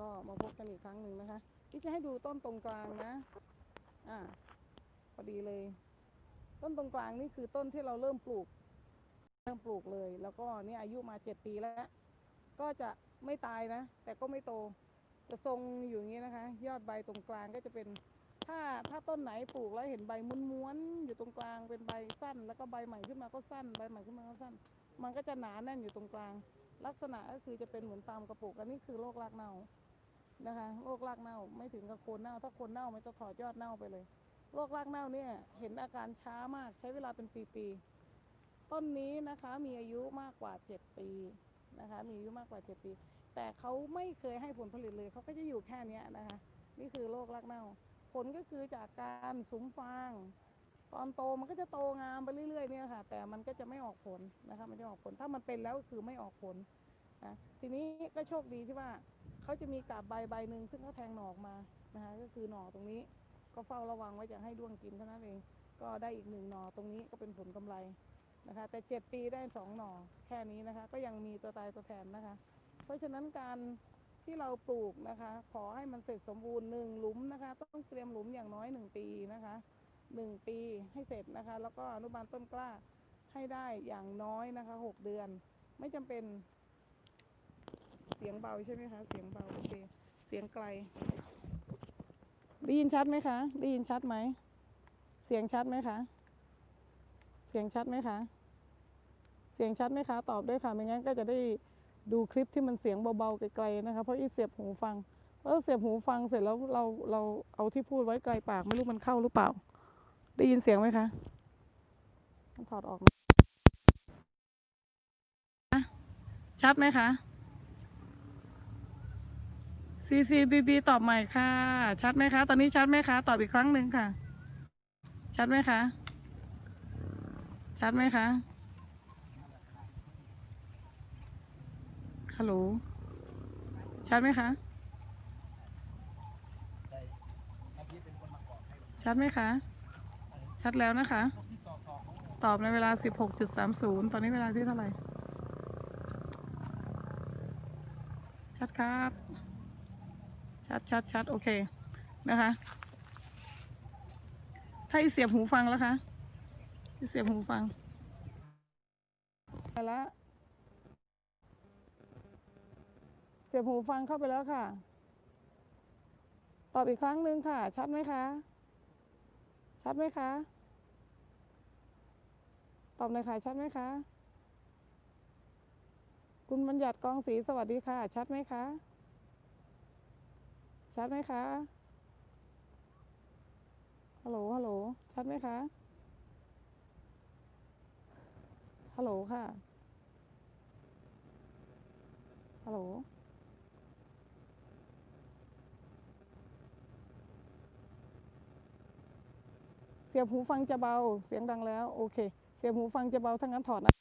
ก็มาพบกันอีกครั้งหนึ่งนะคะที่จะให้ดูต้นตรงกลางนะ อ่าพอดีเลย ต้นตรงกลางนี่คือต้นที่เราเริ่มปลูก เริ่มปลูกเลย แล้วก็นี่อายุมาเจ็ดปีแล้ว ก็จะไม่ตายนะ แต่ก็ไม่โต จะทรงอยู่อย่างนี้นะคะ ยอดใบตรงกลางก็จะเป็น ถ้าถ้าต้นไหนปลูกแล้วเห็นใบม้วนๆอยู่ตรงกลางเป็นใบสั้น แล้วก็ใบใหม่ขึ้นมาก็สั้น ใบใหม่ขึ้นมาก็สั้น มันก็จะหนาแน่นอยู่ตรงกลาง ลักษณะก็คือจะเป็นเหมือนตามกระปุกอันนี้คือโรครากเน่า นะคะโรครากเน่าไม่ถึงกับโคนเน่า ถ้าโคนเน่ามันจะถอดยอดเน่าไปเลยโรครากเน่าเนี่ยเห็นอาการช้ามากใช้เวลาเป็นปีๆต้นนี้นะคะมีอายุมากกว่าเจ็ดปีนะคะ มีอายุมากกว่าเจ็ดปี แต่เขาไม่เคยให้ผลผลิตเลยเขาก็จะอยู่แค่นี้นะคะ นี่คือโรครากเน่า ผลก็คือจากการสุมฟาง ตอนโตมันก็จะโตงามไปเรื่อยๆเนี่ยค่ะ แต่มันก็จะไม่ออกผลนะคะ มันจะออกผลถ้ามันเป็นแล้วก็คือไม่ออกผลนะทีนี้ก็โชคดีที่ว่า เขาจะมีกาบใบใบหนึ่งซึ่งเขาแทงหน่อออกมานะคะก็คือหน่อตรงนี้ก็เฝ้าระวังไว้จะให้ด้วงกินเท่านั้นเอง ก็ได้อีกหนึ่งหน่อตรงนี้ก็เป็นผลกำไรนะคะ แต่เจ็ดปีได้สองหน่อแค่นี้นะคะ ก็ยังมีตัวตายตัวแทนนะคะ เพราะฉะนั้นการที่เราปลูกนะคะ ขอให้มันเสร็จสมบูรณ์หนึ่งหลุมนะคะ ต้องเตรียมหลุมอย่างน้อยหนึ่งปีนะคะหนึ่งปีให้เสร็จนะคะ แล้วก็อนุบาลต้นกล้าให้ได้อย่างน้อยนะคะหกเดือน ไม่จำเป็น เสียงเบาใช่ไหมคะ เสียงเบาโอเค เสียงไกล ได้ยินชัดไหมคะ ได้ยินชัดไหม เสียงชัดไหมคะ เสียงชัดไหมคะ เสียงชัดไหมคะ ตอบด้วยค่ะ ไม่งั้นก็จะได้ดูคลิปที่มันเสียงเบาๆไกลๆนะคะ เพราะอีเสียบหูฟังเออเสียบหูฟังเสร็จแล้วเราเราเอาที่พูดไว้ไกลปากไม่รู้มันเข้าหรือเปล่า ได้ยินเสียงไหมคะถอดออกนะชัดไหมคะ CCBB ตอบใหม่ค่ะ ชัดไหมคะ ตอนนี้ชัดไหมคะ ตอบอีกครั้งหนึ่งค่ะ ชัดไหมคะ ชัดไหมคะ ฮัลโหล ชัดไหมคะ ชัดไหมคะ ชัดแล้วนะคะ ตอบในเวลา 16.30 ตอนนี้เวลาที่เท่าไหร่ ชัดครับ ชัดชัดชัดโอเคนะคะ ถ้าอีเสียบหูฟังแล้วคะอีเสียบหูฟังไปแล้วเสียบหูฟังเข้าไปแล้วค่ะ ตอบอีกครั้งหนึ่งค่ะ ชัดไหมคะ ชัดไหมคะ ตอบหน่อยค่ะ ชัดไหมคะ คุณบัญญัติกองศรีสวัสดีค่ะ ชัดไหมคะ ชัดไหมคะ ฮัลโหล ฮัลโหล ชัดไหมคะ ฮัลโหลค่ะ ฮัลโหล เสียบหูฟังจะเบา เสียงดังแล้ว โอเค เสียบหูฟังจะเบาถ้างั้นถอดนะ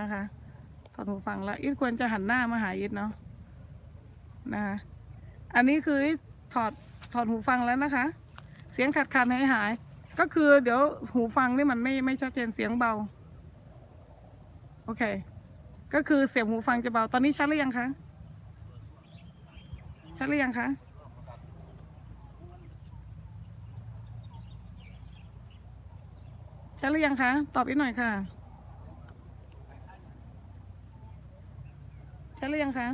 นะคะถอดหูฟังแล้วอีทควรจะหันหน้ามาหาอีทเนาะ นะคะอันนี้คือถอดถอดหูฟังแล้วนะคะ เสียงขัดขัดหายหาย ก็คือเดี๋ยวหูฟังนี่มันไม่ไม่ชัดเจนเสียงเบา โอเค ก็คือเสียงหูฟังจะเบา ตอนนี้ชัดหรือยังคะ ชัดหรือยังคะ ชัดหรือยังคะ ตอบอีกหน่อยค่ะ ชัดหรือยังคะ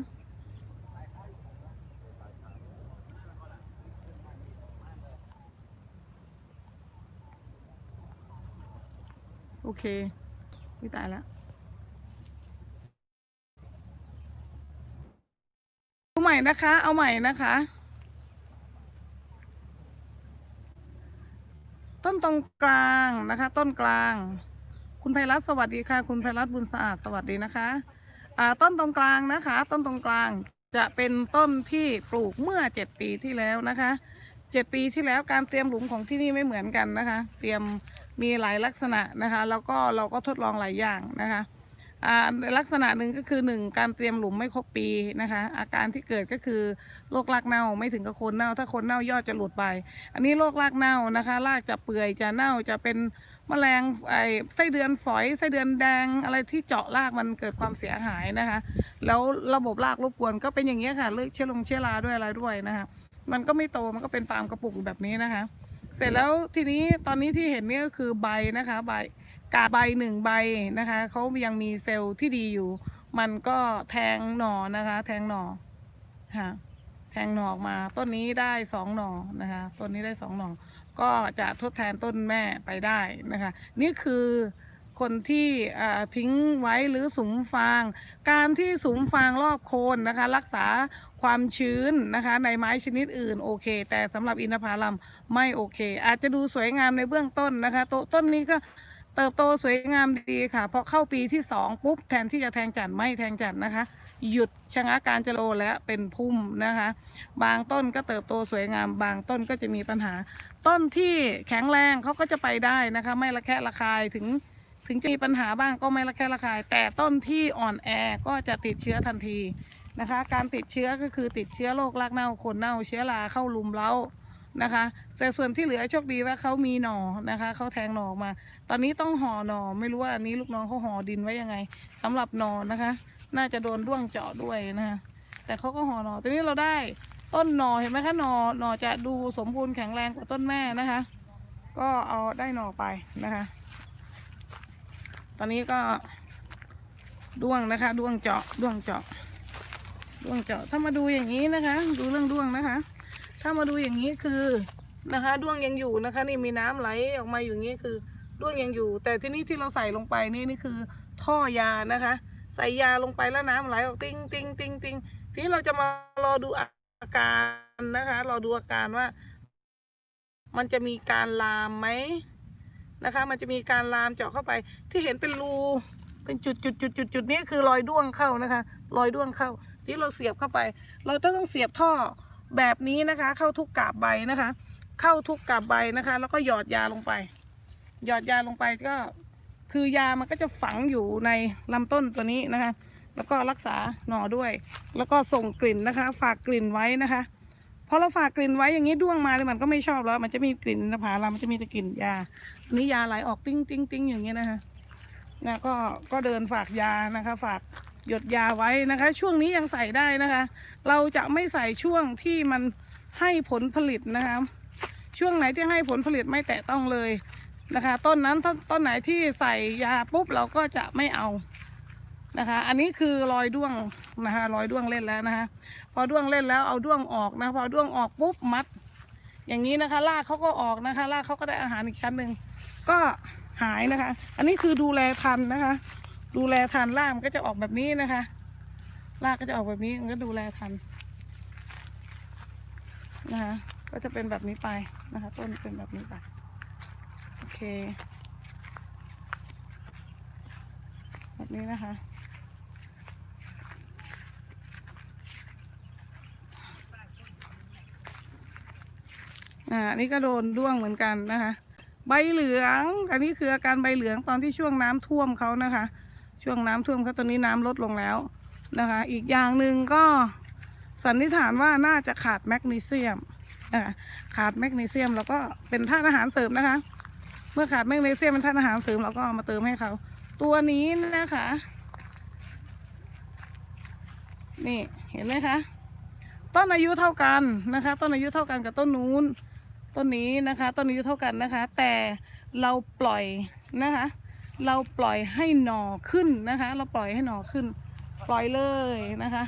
เคไม่ตายแล้วเอาใหม่นะคะ เอาใหม่นะคะ ต้นตรงกลางนะคะ ต้นกลาง คุณไพรัตสวัสดีค่ะ คุณไพรัตบุญสะอาดสวัสดีนะคะ อ่า ต้นตรงกลางนะคะ ต้นตรงกลางจะเป็นต้นที่ปลูกเมื่อเจ็ดปีที่แล้วนะคะเจ็ดปีที่แล้วการเตรียมหลุมของที่นี่ไม่เหมือนกันนะคะ เตรียม มีหลายลักษณะนะคะ แล้วก็เราก็ทดลองหลายอย่างนะคะลักษณะหนึ่งก็คือหนึ่งการเตรียมหลุมไม่ครบปีนะคะ อาการที่เกิดก็คือโรครากเน่าไม่ถึงกับคนเน่า ถ้าคนเน่ายอดจะหลุดไป อันนี้โรครากเน่านะคะรากจะเปื่อยจะเน่าจะเป็นแมลงไอ้ไส้เดือนฝอยไส้เดือนแดงอะไรที่เจาะรากมันเกิดความเสียหายนะคะ แล้วระบบรากรบกวนก็เป็นอย่างนี้ยค่ะเลือกเชื้อลงเชื้อราด้วยอะไรด้วยนะคะ มันก็ไม่โตมันก็เป็นตามกระปุกแบบนี้นะคะ เสร็จแล้วทีนี้ตอนนี้ที่เห็นนี่ก็คือใบนะคะใบกาใบหนึ่งใบนะคะเขายังมีเซลล์ที่ดีอยู่ มันก็แทงหน่อนะคะ แทงหน่อค่ะแทงหน่อออกมา ต้นนี้ได้สองหน่อนะคะ ต้นนี้ได้สองหน่อก็จะทดแทนต้นแม่ไปได้นะคะ นี่คือคนที่ทิ้งไว้หรือสุมฟาง การที่สุมฟางรอบโคนนะคะ รักษา ความชื้นนะคะในไม้ชนิดอื่นโอเค แต่สำหรับอินทผลัมไม่โอเค อาจจะดูสวยงามในเบื้องต้นนะคะโตต้นนี้ก็เติบโตสวยงามดีค่ะพอเข้าปีที่สองปุ๊บแทนที่จะแทงจันไม่แทงจันนะคะ หยุดชะงักการเจริญและเป็นพุ่มนะคะ บางต้นก็เติบโตสวยงาม บางต้นก็จะมีปัญหา ต้นที่แข็งแรงเขาก็จะไปได้นะคะ ไม่ระแคะระคายถึงถึงจะมีปัญหาบ้างก็ไม่ระแคะระคาย แต่ต้นที่อ่อนแอก็จะติดเชื้อทันที นะคะ การติดเชื้อก็คือติดเชื้อโรครากเน่าคนเน่าเชื้อราเข้าลุมเล้านะคะแต่ส่วนที่เหลือโชคดีว่าเขามีหน่อนะคะเขาแทงหน่อออกมา ตอนนี้ต้องห่อหน่อไม่รู้ว่าอันนี้ลูกน้องเขาห่อดินไว้ยังไงสำหรับหน่อนะคะ น่าจะโดนด้วงเจาะด้วยนะคะแต่เขาก็ห่อหน่อตอนนี้เราได้ต้นหน่อเห็นไหมคะหน่อหน่อจะดูสมบูรณ์แข็งแรงกว่าต้นแม่นะคะ ก็เอาได้หน่อไปนะคะ ตอนนี้ก็ด้วงนะคะด้วงเจาะด้วงเจาะ ด้วงเจาะถ้ามาดูอย่างนี้นะคะ ดูเรื่องด้วงนะคะ ถ้ามาดูอย่างนี้คือนะคะด้วงยังอยู่นะคะ นี่มีน้ำไหลออกมาอยู่อย่างนี้คือด้วงยังอยู่ แต่ที่นี่ที่เราใส่ลงไปนี่นี่คือท่อยานะคะ ใส่ยาลงไปแล้วน้ำไหลออกติ้งติ้งติ้งติ้งทีนี้เราจะมารอดูอาการนะคะรอดูอาการว่า มันจะมีการลามไหมนะคะ มันจะมีการลามเจาะเข้าไป ที่เห็นเป็นรูเป็นจุดจุดจุดจุดจุดนี้คือรอยด้วงเข้านะคะ รอยด้วงเข้า ที่เราเสียบเข้าไป เราต้องเสียบท่อแบบนี้นะคะ เข้าทุกกาบใบนะคะ เข้าทุกกาบใบนะคะ แล้วก็หยอดยาลงไป หยอดยาลงไปก็คือยามันก็จะฝังอยู่ในลำต้นตัวนี้นะคะ แล้วก็รักษาหน่อด้วย แล้วก็ส่งกลิ่นนะคะ ฝากกลิ่นไว้นะคะพอเราฝากกลิ่นไว้อย่างนี้ด้วงมาเลยมันก็ไม่ชอบแล้วมันจะมีกลิ่นนภาลามันจะมีแต่กลิ่นยาอันนี้ยาไหลออกติ้งติ้งติ้งอย่างเงี้ยนะคะนะก็ก็เดินฝากยานะคะ ฝาก หยดยาไว้นะคะ ช่วงนี้ยังใส่ได้นะคะ เราจะไม่ใส่ช่วงที่มันให้ผลผลิตนะคะ ช่วงไหนที่ให้ผลผลิตไม่แตะต้องเลยนะคะ ต้นนั้นต้นต้นไหนที่ใส่ยาปุ๊บเราก็จะไม่เอานะคะ อันนี้คือรอยด้วงนะคะรอยด้วงเล่นแล้วนะคะพอด้วงเล่นแล้วเอาด้วงออกนะพอด้วงออกปุ๊บมัด อย่างนี้นะคะรากเขาก็ออกนะคะรากเขาก็ได้อาหารอีกชั้นหนึ่งก็หายนะคะ อันนี้คือดูแลทันนะคะ ดูแลทันรากมันก็จะออกแบบนี้นะคะ รากก็จะออกแบบนี้มันก็ดูแลทันนะคะ ก็จะเป็นแบบนี้ไปนะคะ ต้นเป็นแบบนี้ไป โอเค แบบนี้นะคะ อ่านี่ก็โดนด้วงเหมือนกันนะคะ ใบเหลือง อันนี้คืออาการใบเหลืองตอนที่ช่วงน้ำท่วมเขานะคะ ช่วงน้ำท่วมเขาตอนนี้น้ำลดลงแล้วนะคะ อีกอย่างหนึ่งก็สันนิษฐานว่าน่าจะขาดแมกนีเซียมนะคะขาดแมกนีเซียมแล้วก็เป็นธาตุอาหารเสริมนะคะ เมื่อขาดแมกนีเซียมเป็นธาตุอาหารเสริมเราก็เอามาเติมให้เขา ตัวนี้นะคะ นี่เห็นไหมคะ ต้นอายุเท่ากันนะคะ ต้นอายุเท่ากันกับต้นนู้น ต้นนี้นะคะ ต้นอายุเท่ากันนะคะ แต่เราปล่อยนะคะ เราปล่อยให้หน่อขึ้นนะคะ เราปล่อยให้หน่อขึ้น ปล่อยเลยนะคะ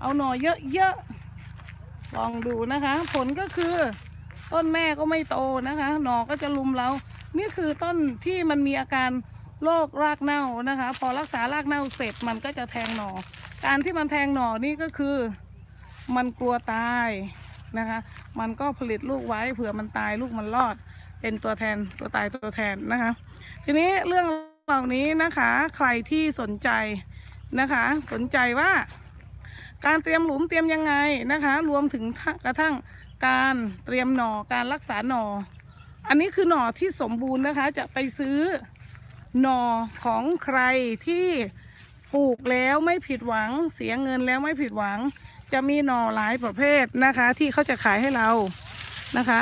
เอาหน่อเยอะๆลองดูนะคะ ผลก็คือต้นแม่ก็ไม่โตนะคะ หน่อก็จะลุมเรา นี่คือต้นที่มันมีอาการโรครากเน่านะคะ พอรักษารากเน่าเสร็จมันก็จะแทงหน่อ การที่มันแทงหน่อนี่ก็คือ มันกลัวตายนะคะ มันก็ผลิตลูกไว้เผื่อมันตายลูกมันรอด เป็นตัวแทนตัวตายตัวแทนนะคะ ทีนี้เรื่องเหล่านี้นะคะใครที่สนใจนะคะ สนใจว่าการเตรียมหลุมเตรียมยังไงนะคะ รวมถึงกระทั่งการเตรียมหน่อการรักษาหน่ออันนี้คือหน่อที่สมบูรณ์นะคะ จะไปซื้อหน่อของใครที่ปลูกแล้วไม่ผิดหวัง เสียเงินแล้วไม่ผิดหวัง จะมีหน่อหลายประเภทนะคะ ที่เขาจะขายให้เรานะคะ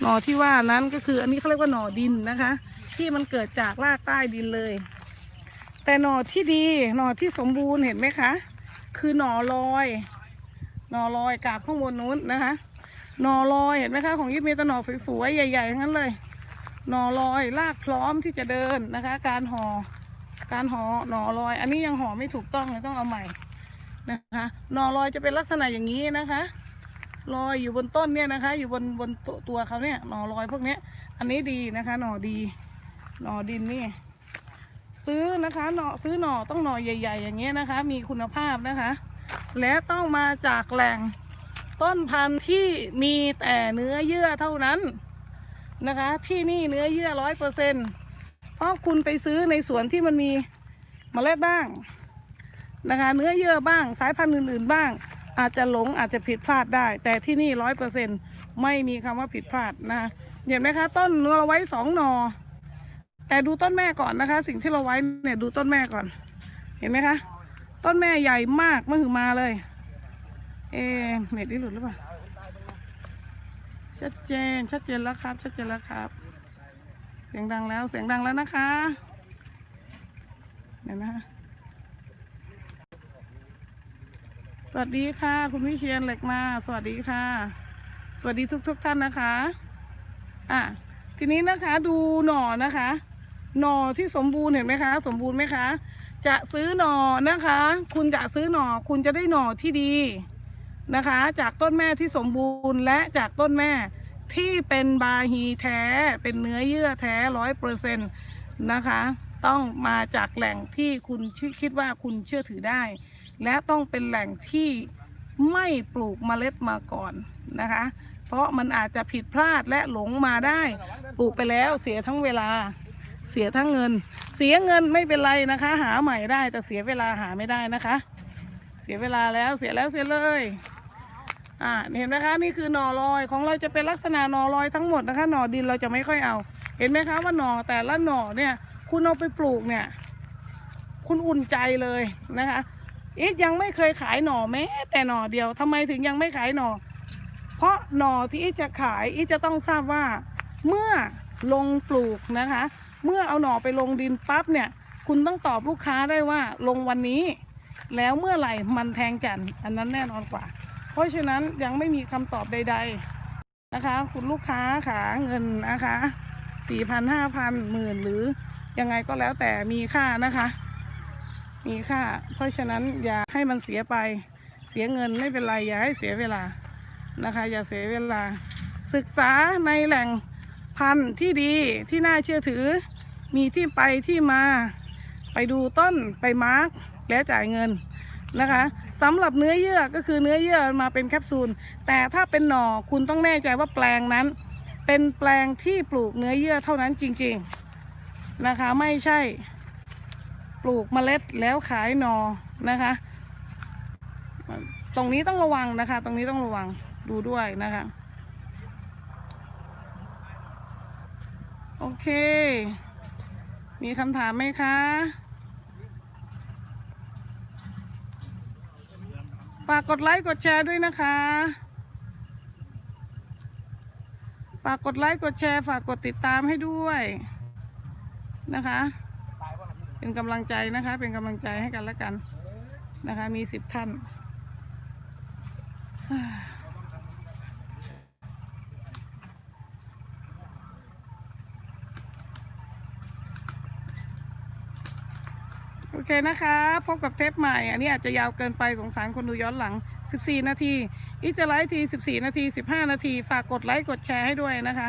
หน่อที่ว่านั้นก็คืออันนี้เขาเรียกว่าหน่อดินนะคะ ที่มันเกิดจากรากใต้ดินเลย แต่หน่อที่ดีหน่อที่สมบูรณ์เห็นไหมคะ คือหน่อลอย หน่อลอยกาบข้างบนนู้นนะคะหน่อลอยเห็นไหมคะของยิปมีแต่หน่อสวยๆใหญ่ๆทั้งนั้นเลยหน่อลอยลากพร้อมที่จะเดินนะคะ การห่อการห่อหน่อลอย อันนี้ยังห่อไม่ถูกต้องเลยต้องเอาใหม่นะคะหน่อลอยจะเป็นลักษณะอย่างนี้นะคะ ลอยอยู่บนต้นเนี่ยนะคะ อยู่บนบนตัวตัวเขาเนี่ยหน่อลอยพวกเนี้ย อันนี้ดีนะคะ หน่อดี หน่อดินนี่ ซื้อนะคะหน่อซื้อหน่อต้องหน่อใหญ่ ๆ อย่างเงี้ยนะคะ มีคุณภาพนะคะ และต้องมาจากแหล่งต้นพันธุ์ที่มีแต่เนื้อเยื่อเท่านั้นนะคะ ที่นี่เนื้อเยื่อร้อยเปอร์เซ็นเพราะคุณไปซื้อในสวนที่มันมีเมล็ดบ้างนะคะ เนื้อเยื่อบ้าง สายพันธุ์อื่น ๆ บ้าง อาจจะหลงอาจจะผิดพลาดได้ แต่ที่นี่ร้อยเปอร์เซ็นไม่มีคำว่าผิดพลาดนะคะเห็นไหมคะ ต้นเราไว้สองหนอ แต่ดูต้นแม่ก่อนนะคะ สิ่งที่เราไว้เนี่ยดูต้นแม่ก่อน เห็นไหมคะ ต้นแม่ใหญ่มากมหึมาเลย เอเน็ตนี่หลุดหรือเปล่าชัดเจนชัดเจนแล้วครับ ชัดเจนแล้วครับ เสียงดังแล้วเสียงดังแล้วนะคะเดี๋ยวนะคะ สวัสดีค่ะ คุณวิเชียนเหล็กมา สวัสดีค่ะ สวัสดีทุกทุกๆท่านนะคะ อะทีนี้นะคะดูหน่อนะคะ หน่อที่สมบูรณ์เห็นไหมคะ สมบูรณ์ไหมคะ จะซื้อหน่อนะคะ คุณจะซื้อหน่อคุณจะได้หน่อที่ดีนะคะ จากต้นแม่ที่สมบูรณ์และจากต้นแม่ที่เป็นบาฮีแท้ เป็นเนื้อเยื่อแท้ร้อยเปอร์เซ็นต์นะคะ ต้องมาจากแหล่งที่คุณคิดว่าคุณเชื่อถือได้ และต้องเป็นแหล่งที่ไม่ปลูกเมล็ดมาก่อนนะคะ เพราะมันอาจจะผิดพลาดและหลงมาได้ ปลูกไปแล้วเสียทั้งเวลา เสียทั้งเงิน เสียเงินไม่เป็นไรนะคะ หาใหม่ได้แต่เสียเวลาหาไม่ได้นะคะ เสียเวลาแล้วเสียแล้วเสียเลยอ่าเห็นไหมคะนี่คือหน่อลอยของเราจะเป็นลักษณะหน่อลอยทั้งหมดนะคะหน่อดินเราจะไม่ค่อยเอา เห็นไหมคะว่าหน่อแต่ละหน่อเนี่ย คุณเอาไปปลูกเนี่ย คุณอุ่นใจเลยนะคะ อีทยังไม่เคยขายหน่อแม้ แต่หน่อเดียวทำไมถึงยังไม่ขายหน่อ เพราะหน่อที่อีทจะขายอีทจะต้องทราบว่า เมื่อลงปลูกนะคะ เมื่อเอาหน่อไปลงดินปั๊บเนี่ย คุณต้องตอบลูกค้าได้ว่าลงวันนี้ แล้วเมื่อไหร่มันแทงจันอันนั้นแน่นอนกว่า เพราะฉะนั้นยังไม่มีคำตอบใด ๆนะคะ คุณลูกค้าขาเงินนะคะสี่พันห้าพันหมื่นหรือยังไงก็แล้วแต่มีค่านะคะ มีค่า เพราะฉะนั้นอย่าให้มันเสียไป เสียเงินไม่เป็นไร อย่าให้เสียเวลานะคะ อย่าเสียเวลา ศึกษาในแหล่งพันธุ์ที่ดีที่น่าเชื่อถือ มีที่ไปที่มา ไปดูต้นไปมาร์กแล้วจ่ายเงินนะคะสำหรับเนื้อเยื่อก็คือเนื้อเยื่อมาเป็นแคปซูล แต่ถ้าเป็นหน่อคุณต้องแน่ใจว่าแปลงนั้น เป็นแปลงที่ปลูกเนื้อเยื่อเท่านั้นจริง ๆ นะคะ ไม่ใช่ ปลูกเมล็ดแล้วขายหนอนะคะ ตรงนี้ต้องระวังนะคะ ตรงนี้ต้องระวังดูด้วยนะคะ โอเค มีคำถามไหมคะ ฝากกดไลค์กดแชร์ด้วยนะคะ ฝากกดไลค์กดแชร์ ฝากกดติดตามให้ด้วยนะคะ เป็นกำลังใจนะคะ เป็นกำลังใจให้กันและกันนะคะ มีสิบท่าน โอเคนะคะ พบกับเทปใหม่ อันนี้อาจจะยาวเกินไปสงสารคนดูย้อนหลัง 14 นาทีอีจะไลฟ์ที 14 นาที 15 นาที ฝากกดไลค์กดแชร์ให้ด้วยนะคะ